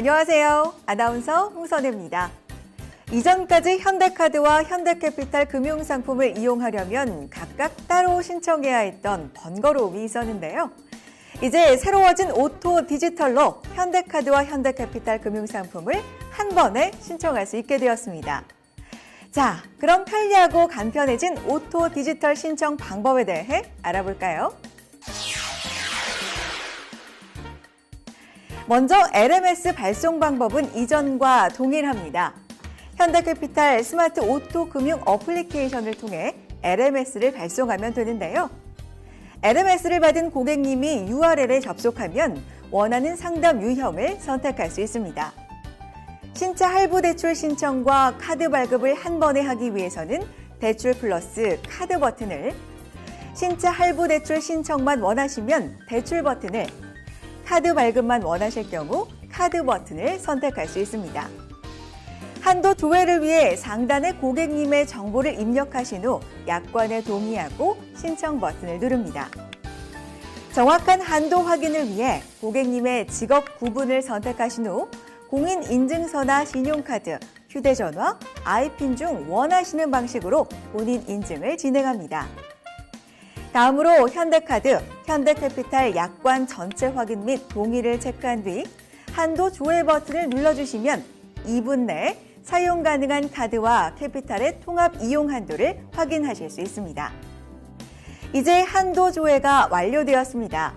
안녕하세요. 아나운서 홍선혜입니다. 이전까지 현대카드와 현대캐피탈 금융상품을 이용하려면 각각 따로 신청해야 했던 번거로움이 있었는데요. 이제 새로워진 오토 디지털로 현대카드와 현대캐피탈 금융상품을 한 번에 신청할 수 있게 되었습니다. 자, 그럼 편리하고 간편해진 오토 디지털 신청 방법에 대해 알아볼까요? 먼저 LMS 발송 방법은 이전과 동일합니다. 현대캐피탈 스마트 오토 금융 어플리케이션을 통해 LMS를 발송하면 되는데요. LMS를 받은 고객님이 URL에 접속하면 원하는 상담 유형을 선택할 수 있습니다. 신차 할부 대출 신청과 카드 발급을 한 번에 하기 위해서는 대출 플러스 카드 버튼을, 신차 할부 대출 신청만 원하시면 대출 버튼을, 카드 발급만 원하실 경우 카드 버튼을 선택할 수 있습니다. 한도 조회를 위해 상단에 고객님의 정보를 입력하신 후 약관에 동의하고 신청 버튼을 누릅니다. 정확한 한도 확인을 위해 고객님의 직업 구분을 선택하신 후 공인인증서나 신용카드, 휴대전화, 아이핀 중 원하시는 방식으로 본인 인증을 진행합니다. 다음으로 현대카드, 현대캐피탈 약관 전체 확인 및 동의를 체크한 뒤 한도 조회 버튼을 눌러주시면 2분 내에 사용 가능한 카드와 캐피탈의 통합 이용 한도를 확인하실 수 있습니다. 이제 한도 조회가 완료되었습니다.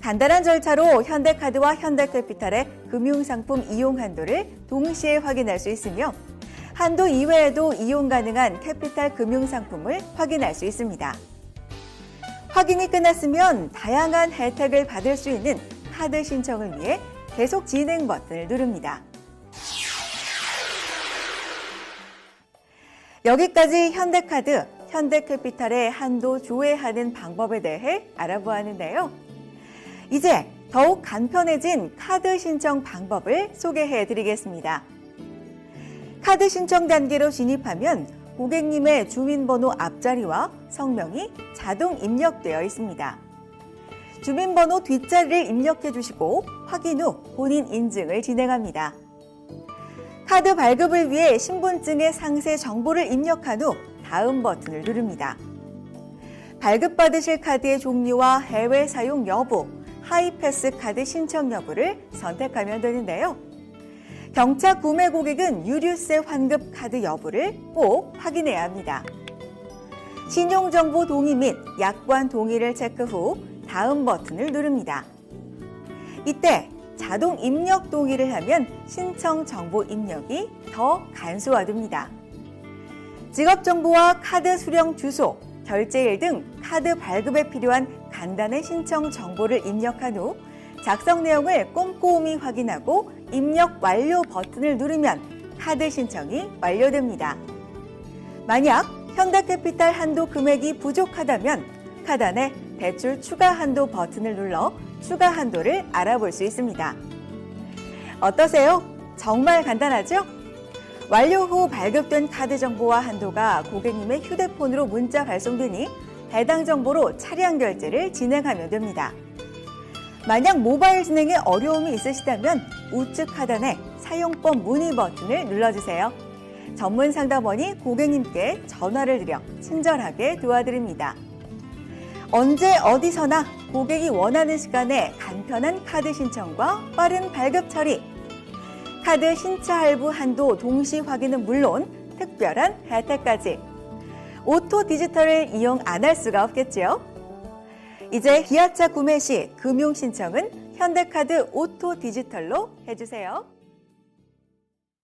간단한 절차로 현대카드와 현대캐피탈의 금융상품 이용 한도를 동시에 확인할 수 있으며 한도 이외에도 이용 가능한 캐피탈 금융상품을 확인할 수 있습니다. 확인이 끝났으면 다양한 혜택을 받을 수 있는 카드 신청을 위해 계속 진행 버튼을 누릅니다. 여기까지 현대카드, 현대캐피탈의 한도 조회하는 방법에 대해 알아보았는데요. 이제 더욱 간편해진 카드 신청 방법을 소개해 드리겠습니다. 카드 신청 단계로 진입하면 고객님의 주민번호 앞자리와 성명이 자동 입력되어 있습니다. 주민번호 뒷자리를 입력해 주시고 확인 후 본인 인증을 진행합니다. 카드 발급을 위해 신분증의 상세 정보를 입력한 후 다음 버튼을 누릅니다. 발급받으실 카드의 종류와 해외 사용 여부, 하이패스 카드 신청 여부를 선택하면 되는데요. 경차 구매 고객은 유류세 환급 카드 여부를 꼭 확인해야 합니다. 신용정보 동의 및 약관 동의를 체크 후 다음 버튼을 누릅니다. 이때 자동 입력 동의를 하면 신청 정보 입력이 더 간소화됩니다. 직업 정보와 카드 수령 주소, 결제일 등 카드 발급에 필요한 간단한 신청 정보를 입력한 후 작성 내용을 꼼꼼히 확인하고 입력 완료 버튼을 누르면 카드 신청이 완료됩니다. 만약 현대캐피탈 한도 금액이 부족하다면 카단에 대출 추가 한도 버튼을 눌러 추가 한도를 알아볼 수 있습니다. 어떠세요? 정말 간단하죠? 완료 후 발급된 카드 정보와 한도가 고객님의 휴대폰으로 문자 발송되니 해당 정보로 차량 결제를 진행하면 됩니다. 만약 모바일 진행에 어려움이 있으시다면 우측 하단에 사용법 문의 버튼을 눌러주세요. 전문 상담원이 고객님께 전화를 드려 친절하게 도와드립니다. 언제 어디서나 고객이 원하는 시간에 간편한 카드 신청과 빠른 발급 처리, 카드 신차 할부 한도 동시 확인은 물론 특별한 혜택까지 오토 디지털을 이용 안 할 수가 없겠지요. 이제 기아차 구매 시 금융 신청은 현대카드 오토 디지털로 해주세요.